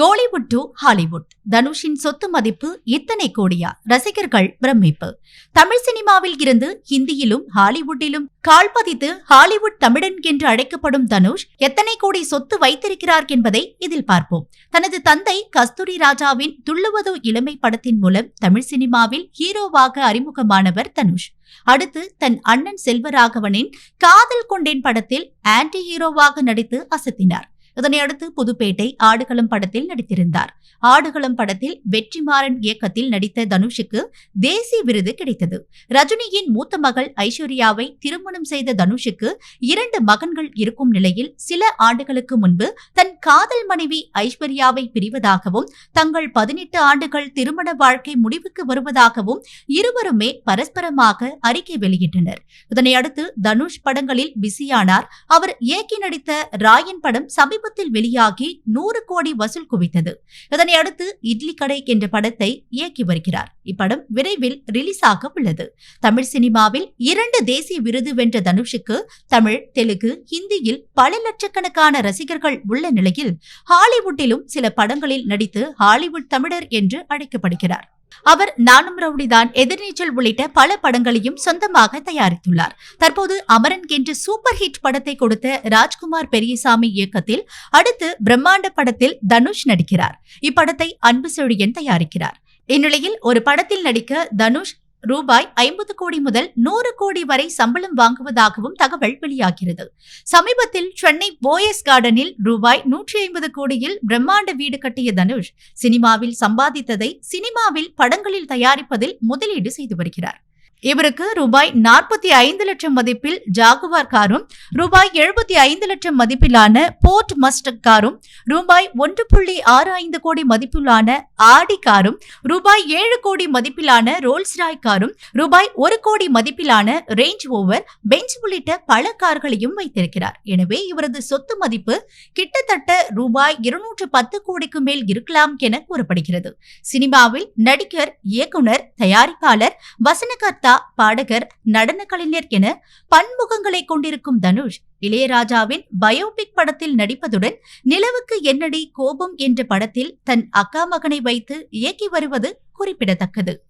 Kollywood to Hollywood. தனுஷின் சொத்து மதிப்பு இத்தனை கோடியா? ரசிகர்கள் பிரமிப்பு. தமிழ் சினிமாவில் இருந்து ஹிந்தியிலும் ஹாலிவுட்டிலும் கால்பதித்து ஹாலிவுட் தமிழன் என்று அழைக்கப்படும் தனுஷ் எத்தனை கோடி சொத்து வைத்திருக்கிறார் என்பதை இதில் பார்ப்போம். தனது தந்தை கஸ்தூரி ராஜாவின் துள்ளுவதோ இளமை படத்தின் மூலம் தமிழ் சினிமாவில் ஹீரோவாக அறிமுகமானவர் தனுஷ். அடுத்து தன் அண்ணன் செல்வராகவனின் காதல் கொண்டேன் படத்தில் ஆன்டி ஹீரோவாக நடித்து அசத்தினார். இதனையடுத்து புதுப்பேட்டை ஆடுகளம் படத்தில் நடித்திருந்தார். ஆடுகளம் படத்தில் வெற்றிமாறன் இயக்கத்தில் நடித்த தனுஷுக்கு தேசிய விருது கிடைத்தது. ரஜினியின் மூத்த மகள் ஐஸ்வர்யாவை திருமணம் செய்த தனுஷுக்கு இரண்டு மகன்கள் இருக்கும் நிலையில் சில ஆண்டுகளுக்கு முன்பு தன் காதல் மனைவி ஐஸ்வர்யாவை பிரிவதாகவும் தங்கள் பதினெட்டு ஆண்டுகள் திருமண வாழ்க்கை முடிவுக்கு வருவதாகவும் இருவருமே பரஸ்பரமாக அறிக்கை வெளியிட்டனர். இதனையடுத்து தனுஷ் படங்களில் பிஸியானார். அவர் இயக்கி நடித்த ராயன் படம் சமீப சமீபத்தில் வெளியாகி நூறு கோடி வசூல் குவித்தது. இதனை அடுத்து இட்லி கடை என்ற படத்தை இயக்கி வருகிறார். இப்படம் விரைவில் ரிலீஸ் ஆக உள்ளது. தமிழ் சினிமாவில் இரண்டு தேசிய விருது வென்ற தனுஷுக்கு தமிழ் தெலுங்கு ஹிந்தியில் பல லட்சக்கணக்கான ரசிகர்கள் உள்ள நிலையில் ஹாலிவுட்டிலும் சில படங்களில் நடித்து ஹாலிவுட் தமிழர் என்று அழைக்கப்படுகிறார். அவர் நானும் ரவுடிதான் எதிர்நீச்சல் உள்ளிட்ட பல படங்களையும் சொந்தமாக தயாரித்துள்ளார். தற்போது அமரன் என்ற சூப்பர் ஹிட் படத்தை கொடுத்த ராஜ்குமார் பெரியசாமி இயக்கத்தில் அடுத்து பிரம்மாண்ட படத்தில் தனுஷ் நடிக்கிறார். இப்படத்தை அன்பு செழியன் தயாரிக்கிறார். இந்நிலையில் ஒரு படத்தில் நடிக்க தனுஷ் ரூபாய் ஐம்பது கோடி முதல் நூறு கோடி வரை சம்பளம் வாங்குவதாகவும் தகவல் வெளியாகிறது. சமீபத்தில் சென்னை போயஸ் கார்டனில் ரூபாய் நூற்றி ஐம்பது கோடியில் பிரம்மாண்ட வீடு கட்டிய தனுஷ் சினிமாவில் சம்பாதித்ததை சினிமாவில் படங்களில் தயாரிப்பதில் முதலீடு செய்து வருகிறார். இவருக்கு ரூபாய் நாற்பத்தி ஐந்து லட்சம் மதிப்பில் ஜாகுவார் காரும் ரூபாய் எழுபத்தி ஐந்து லட்சம் மதிப்பிலான போர்ட் மஸ்டக் காரும் ரூபாய் ஒன்று புள்ளி ஆறு ஐந்து கோடி மதிப்பிலான ஆடி காரும் ரூபாய் ஏழு கோடி மதிப்பிலான ரோல்ஸ் ராய் காரும் ரூபாய் ஒரு கோடி மதிப்பிலான ரேஞ்ச் ஓவர் பெஞ்ச் உள்ளிட்ட பல கார்களையும் வைத்திருக்கிறார். எனவே இவரது சொத்து மதிப்பு கிட்டத்தட்ட ரூபாய் இருநூற்று பத்து கோடிக்கு மேல் இருக்கலாம் என கூறப்படுகிறது. சினிமாவில் நடிகர் இயக்குனர் தயாரிப்பாளர் வசனகர்த்த பாடகர் நடன கலைஞர் என பன்முகங்களை கொண்டிருக்கும் தனுஷ் இளையராஜாவின் பயோபிக் படத்தில் நடிப்பதுடன் நிலவுக்கு என்னடி கோபம் என்ற படத்தில் தன் அக்கா மகனை வைத்து இயக்கி வருவது குறிப்பிடத்தக்கது.